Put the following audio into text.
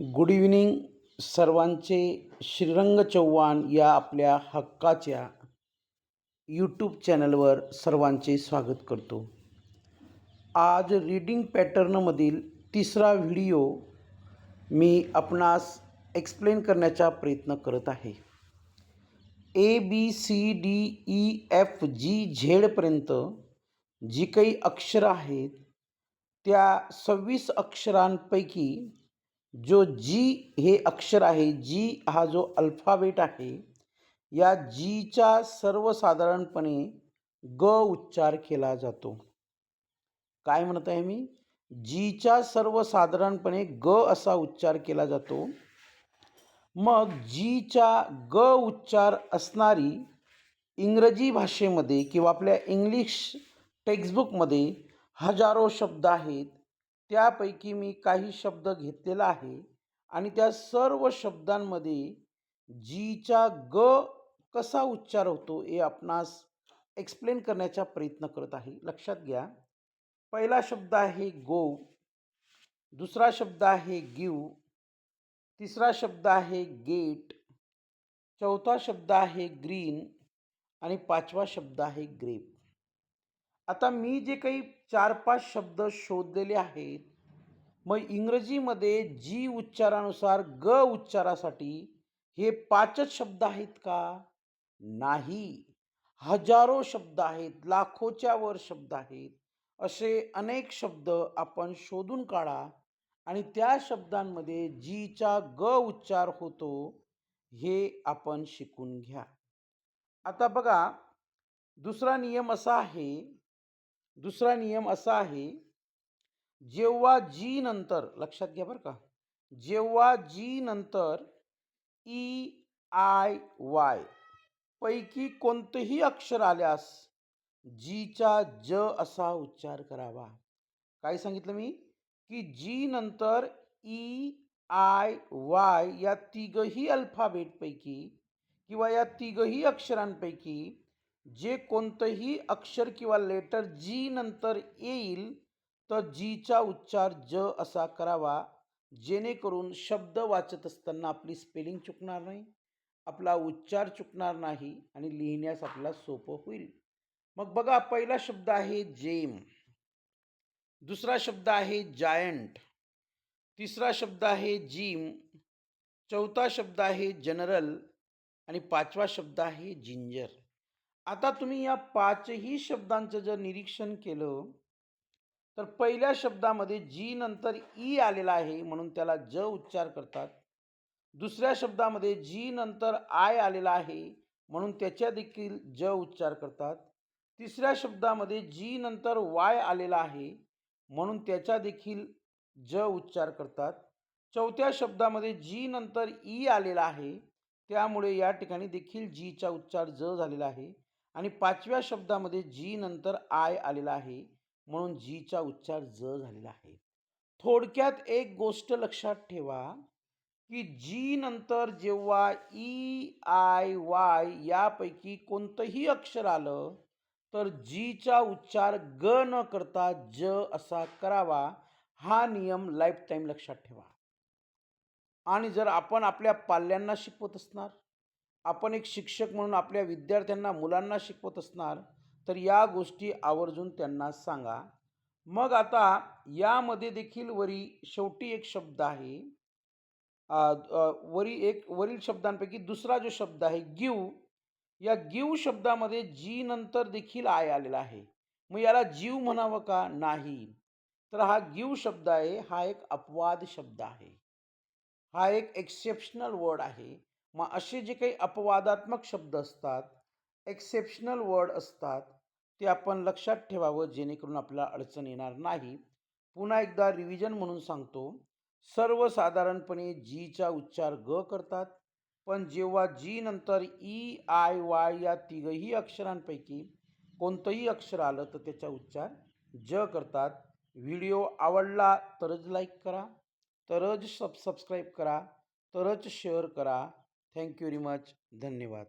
Good evening सर्वांचे. श्रीरंग चव्हाण या आपल्या हक्काच्या यूट्यूब चॅनलवर सर्वांचे स्वागत करतो. आज रीडिंग पॅटर्नमधील तिसरा व्हिडिओ मी आपणास एक्सप्लेन करण्याचा प्रयत्न करत आहे. A B C D E e, F G झेडपर्यंत जी काही अक्षरं आहेत त्या सव्वीस अक्षरांपैकी जो जी हे अक्षर आहे जी हा जो अल्फाबेट आहे या जीचा सर्वसाधारणपणे ग उच्चार केला जातो. काय म्हणत आहे मी? जीचा सर्वसाधारणपणे ग असा उच्चार केला जातो. मग जीचा ग उच्चार असणारी इंग्रजी भाषेमध्ये किंवा आपल्या इंग्लिश टेक्स्टबुकमध्ये हजारो शब्द आहेत. त्यापैकी मी काही शब्द घेतलेला आहे आणि त्या सर्व शब्दांमध्ये जीचा ग कसा उच्चार होतो हे आपणास एक्सप्लेन करण्याचा प्रयत्न करत आहे. लक्षात घ्या. पहिला शब्द आहे गो. दुसरा शब्द आहे गिव. तिसरा शब्द आहे गेट. चौथा शब्द आहे ग्रीन. आणि पाचवा शब्द आहे ग्रेप. आता मी जे काही चार पाच शब्द शोधलेले आहेत मग इंग्रजीमध्ये जी उच्चारानुसार ग उच्चारासाठी हे पाचच शब्द आहेत का? नाही. हजारो शब्द आहेत लाखोच्या वर शब्द आहेत असे अनेक शब्द आपण शोधून काढा आणि त्या शब्दांमध्ये जीचा ग उच्चार होतो हे आपण शिकून घ्या. आता बघा दुसरा नियम असा आहे दुसरा नियम असा आहे जेव्हा जी नंतर लक्षात घ्या बरं का जेव्हा जी नंतर ई आय वाय पैकी कोणतंही अक्षर आल्यास जीचा ज असा उच्चार करावा. काय सांगितलं मी? की जी नंतर ई आय वाय या तिघही अल्फाबेटपैकी किंवा या तिघही अक्षरांपैकी जे कोणतंही अक्षर किंवा लेटर जी नंतर येईल तर जीचा उच्चार ज असा करावा जेणेकरून शब्द वाचत असताना आपली स्पेलिंग चुकणार नाही आपला उच्चार चुकणार नाही आणि लिहिण्यास आपला सोपं होईल. मग बघा पहिला शब्द आहे जेम. दुसरा शब्द आहे जायंट तिसरा शब्द आहे जिम. चौथा शब्द आहे जनरल. आणि पाचवा शब्द आहे जिंजर. आता तुम्ही या पाचही शब्दांचं जर निरीक्षण केलं तर पहिल्या शब्दामध्ये जी नंतर ई आलेला आहे म्हणून त्याला ज उच्चार करतात. दुसऱ्या शब्दामध्ये जी नंतर आय आलेला आहे म्हणून त्याच्या देखील ज उच्चार करतात. तिसऱ्या शब्दामध्ये जी नंतर वाय आलेला आहे म्हणून त्याच्या देखील ज उच्चार करतात. चौथ्या शब्दामध्ये जी नंतर ई आलेला आहे त्यामुळे या ठिकाणी देखील जीचा उच्चार ज झालेला आहे. आणि पाचव्या शब्दामध्ये जी नंतर आय आलेला आहे म्हणून जीचा उच्चार ज झालेला आहे. थोडक्यात एक गोष्ट लक्षात ठेवा की जी नंतर जेव्हा ई आय वाय यापैकी कोणतंही अक्षर आलं तर जीचा उच्चार ग न करता ज असा करावा हा नियम लाईफ टाईम लक्षात ठेवा. आणि जर आपण आपल्या पाल्यांना शिकवत असणार आपण एक शिक्षक म्हणून आपल्या विद्यार्थ्यांना मुलांना शिकवत असणार तर या गोष्टी आवर्जून त्यांना सांगा. मग आता यामध्ये देखील वरी शेवटी एक शब्द आहे. वरी एक वरील शब्दांपैकी दुसरा जो शब्द आहे गिव. या गिव शब्दामध्ये जी नंतर देखील आय आलेला आहे. मग याला जीव म्हणावं का? नाही. तर हा गिव शब्द आहे हा एक अपवाद शब्द आहे. हा एक एक्सेप्शनल वर्ड आहे. मग असे जे काही अपवादात्मक शब्द असतात एक्सेप्शनल वर्ड असतात ते आपण लक्षात ठेवावं जेणेकरून आपल्याला अडचण येणार नाही. पुन्हा एकदा रिव्हिजन म्हणून सांगतो. सर्वसाधारणपणे जीचा उच्चार ग करतात पण जेव्हा जी नंतर ई आय वाय या तिघही अक्षरांपैकी कोणतंही अक्षर आलं तर त्याचा उच्चार ज करतात. व्हिडिओ आवडला तरच लाईक करा तरच सब सबस्क्राईब करा तरच शेअर करा. Thank you very much. धन्यवाद.